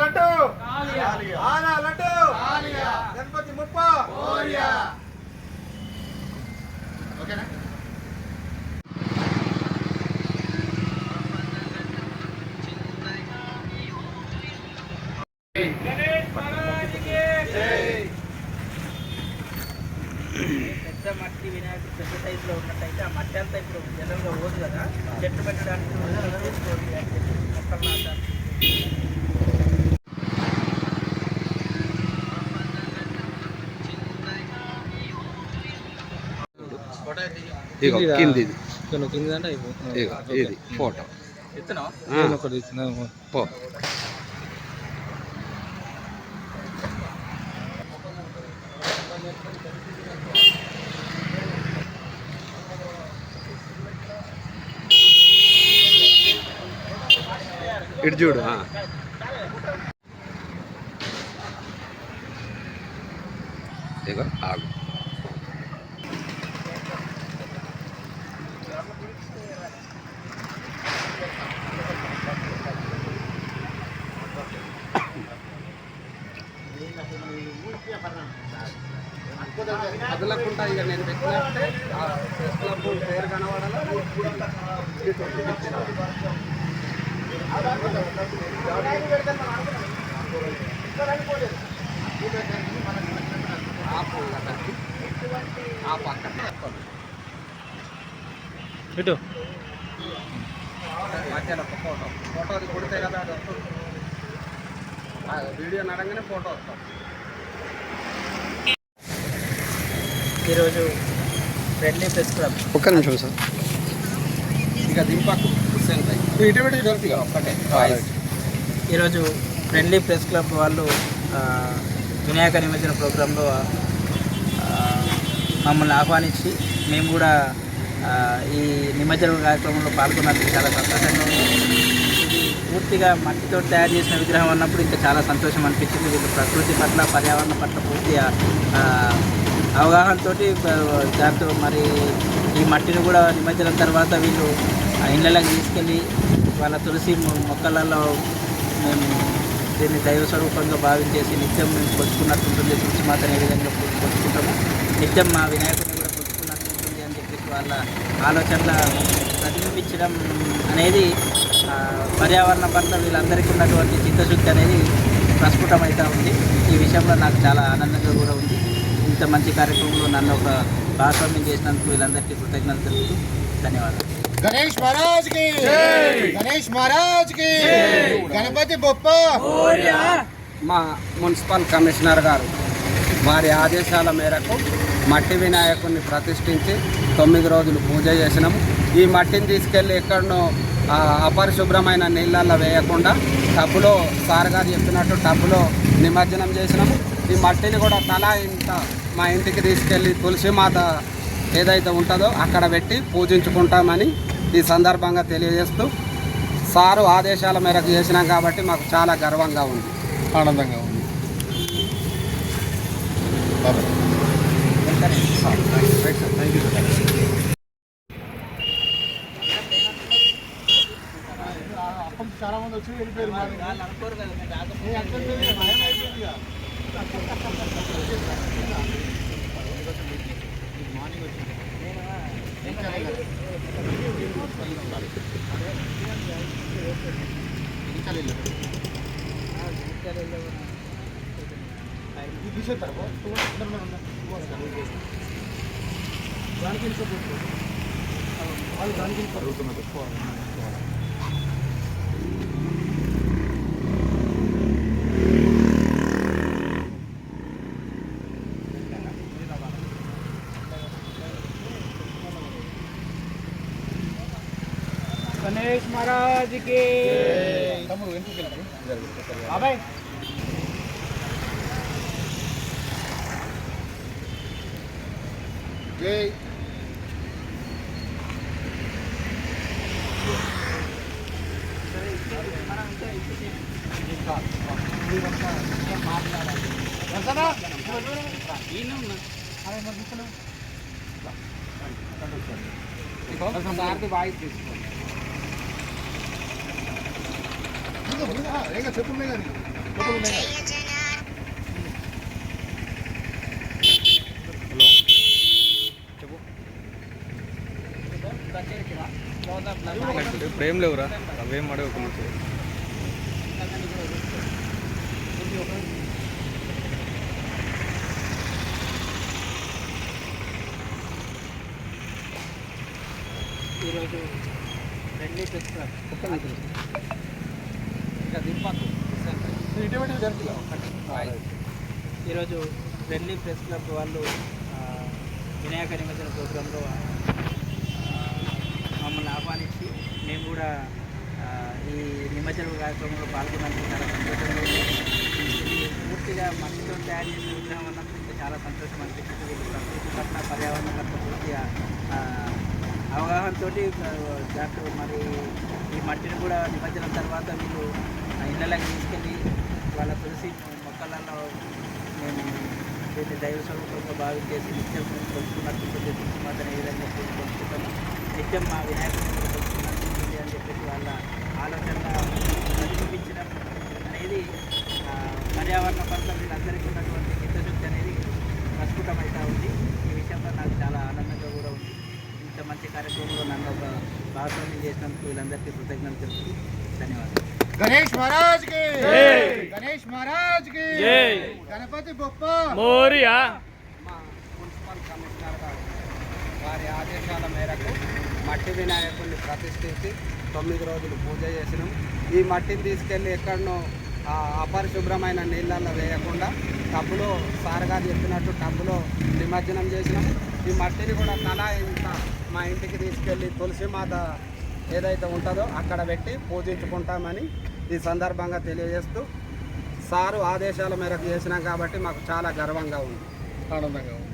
లడ్డు ఆనా లడ్డు. గణపతి ముప్ప. ఓకేనా? పెద్ద మట్టి వినాయకుడు పెద్ద సైజులో ఉన్నట్టయితే ఆ మట్టి అంతా ఇప్పుడు జనరల్గా పోదు కదా. చెట్టు పెట్టడానికి మొక్కలు నాటాలి ఇగో కింది ఇక్కడ కింద అంటే అయిపోతుంది ఇగో ఇది ఫోటో. పో. ఇటు చూడు. ఇగో ఆగు. కదలకుండా ఇక నేను పెట్టినట్టే ఆ ప్రెస్ క్లబ్ పేరు కనబడాలా ఆ పక్కన ఇటు మధ్యాహ్నం ఒక ఫోటో ఫోటో అది కొడితే కదా అది వస్తుంది వీడియో నడంగానే ఫోటో వస్తాం. ఈరోజు ఫ్రెండ్లీ ప్రెస్ క్లబ్ ఒక్క నిమిషం సార్. ఇక దింపకు హుస్సేన్ భాయ్. ఇటు పెట్టి దొరికి ఒక్కటే ఈరోజు ఫ్రెండ్లీ ప్రెస్ క్లబ్ వాళ్ళు ఆ, వినాయక నిమజ్జన ప్రోగ్రాంలో ఆ, మమ్మల్ని ఆహ్వానించి మేము కూడా ఈ నిమజ్జన కార్యక్రమంలో పాల్గొన్నందుకు చాలా సంతోషంగా ఉంది. ఇది పూర్తిగా మట్టితో తయారు చేసిన విగ్రహం అన్నప్పుడు ఇంకా చాలా సంతోషం అనిపించింది. వీళ్ళు ప్రకృతి పట్ల పర్యావరణ పట్ల పూర్తిగా అవగాహనతో దాంతో మరి ఈ మట్టిని కూడా నిమజ్జనం తర్వాత వీళ్ళు ఆ ఇళ్ళకి తీసుకెళ్ళి వాళ్ళ తులసి మొక్కలలో మేము దీన్ని దైవ స్వరూపంగా భావించేసి నిత్యం మేము కొలుచుకున్నట్టుంటుంది తులసి మాతని ఏ విధంగా పొచ్చుకుంటాము నిత్యం మా వినాయకుడిని కూడా కొలుచుకున్నట్టుంటుంది అని చెప్పేసి వాళ్ళ ఆలోచనల ప్రతిబింబించడం అనేది పర్యావరణ పట్ల వీళ్ళందరికీ ఉన్నటువంటి చిత్తశుద్ధి అనేది ప్రస్ఫుటమవుతూ ఉంది. ఈ విషయంలో నాకు చాలా ఆనందంగా కూడా ఉంది. ఇంత మంచి కార్యక్రమంలో నన్ను ఒక భాగస్వామ్యం చేసినందుకు వీళ్ళందరికీ కృతజ్ఞతలు తెలుపుతూ ధన్యవాదాలు. గణేష్ మహారాజ్కి! గణేష్ మహారాజ్కి! గణపతి బొప్ప మా మున్సిపల్ కమిషనర్ గారు వారి ఆదేశాల మేరకు మట్టి వినాయకుడిని ప్రతిష్ఠించి తొమ్మిది రోజులు పూజ చేసినాము. ఈ మట్టిని తీసుకెళ్ళి ఎక్కడనో అపరిశుభ్రమైన నీళ్ళల్లో వేయకుండా టబ్బులో సార్ గారు చెప్పినట్టు టబ్బులో నిమజ్జనం చేసినాము. ఈ మట్టిని కూడా తలా ఇంత మా ఇంటికి తీసుకెళ్ళి తులసి మాత ఏదైతే ఉంటుందో అక్కడ పెట్టి పూజించుకుంటామని ఈ సందర్భంగా తెలియజేస్తూ సారు ఆదేశాల మేరకు చేసినాం కాబట్టి మాకు చాలా గర్వంగా ఉంది. ఆనందంగా ఉంది. చాలా మంది వచ్చి వెళ్ళిపోయారు దానికి వెళ్ళిపోతుంది వాళ్ళు దానికి వెళ్ళిపోతున్నారు గణేష్ మహారాజ్కి తమ్ముడు వెంట్రుకి వెళ్ళి. బాబాయ్ జై సార్ది వాయిస్ చెప్పున్నాయి కానీ చెప్పులు ఉన్నాయి కానీ ఇప్పుడు ఏం లేవురా అవేం అడగ ఈరోజు ఇంకా దింపకు. ఇటువంటి జరుగుతుంది ఈరోజు ఫ్రెండ్లీ ప్రెస్ క్లబ్ వాళ్ళు వినాయక నిమజ్జన ప్రోగ్రాంలో మమ్మల్ని ఆహ్వానించి మేము కూడా ఈ నిమజ్జన కార్యక్రమంలో పాల్గొన్నందుకు చాలా సంతోషంగా పూర్తిగా మట్టితో తయారు చేసిన విగ్రహం అన్నప్పుడు చాలా సంతోషం అనిపిస్తుంది. ప్రకృతి పట్ల పర్యావరణం పట్ల పూర్తిగా అవగాహనతో డాక్టర్ మరి ఈ మట్టిని కూడా నిమజ్జనం తర్వాత మీరు ఇళ్ళకి తీసుకెళ్ళి వాళ్ళ తులసి మొక్కలలో మేము దీన్ని దైవ స్వరూపంగా భావించేసి నిత్యం మేము కొలుసుకున్నట్టు తులసి మాతని ఏ విధంగా పూజ నిత్యం మా వినాయకుడిని అని చెప్పేసి వాళ్ళ ఆలోచనగా ప్రతిబింబించడం అనేది ఆ, పర్యావరణ పట్ల వీళ్ళందరికీ ఉన్నటువంటి చిత్తశుద్ధి అనేది ప్రస్ఫుటమవుతూ ఉంది. ఈ విషయంలో నాకు చాలా ఆనందంగా కూడా ఉంది. ఇంత మంచి కార్యక్రమంలో నన్ను ఒక భాగస్వామ్యం చేసినందుకు వీళ్ళందరికీ కృతజ్ఞతలు తెలుపుతూ ధన్యవాదాలు. గణేష్ మహారాజ్కి గణేష్ మహారాజ్కి గణపతి బొప్ప మా మున్సిపల్ కమిషనర్ గారు వారి ఆదేశాల మేరకు మట్టి వినాయకుడిని ప్రతిష్ఠించి తొమ్మిది రోజులు పూజ చేసినాం. ఈ మట్టిని తీసుకెళ్ళి ఎక్కడనో అపరిశుభ్రమైన నీళ్ళల్లో వేయకుండా టబ్బులో సారుగా చెప్పినట్టు టబ్బులో నిమజ్జనం చేసినాం. ఈ మట్టిని కూడా తలా ఇంత మా ఇంటికి తీసుకెళ్ళి తులసి మాత ఏదైతే ఉంటుందో అక్కడ పెట్టి పూజించుకుంటామని ఈ సందర్భంగా తెలియజేస్తూ సారు ఆదేశాల మేరకు చేసినాం కాబట్టి మాకు చాలా గర్వంగా ఉంది. ఆనందంగా ఉంది.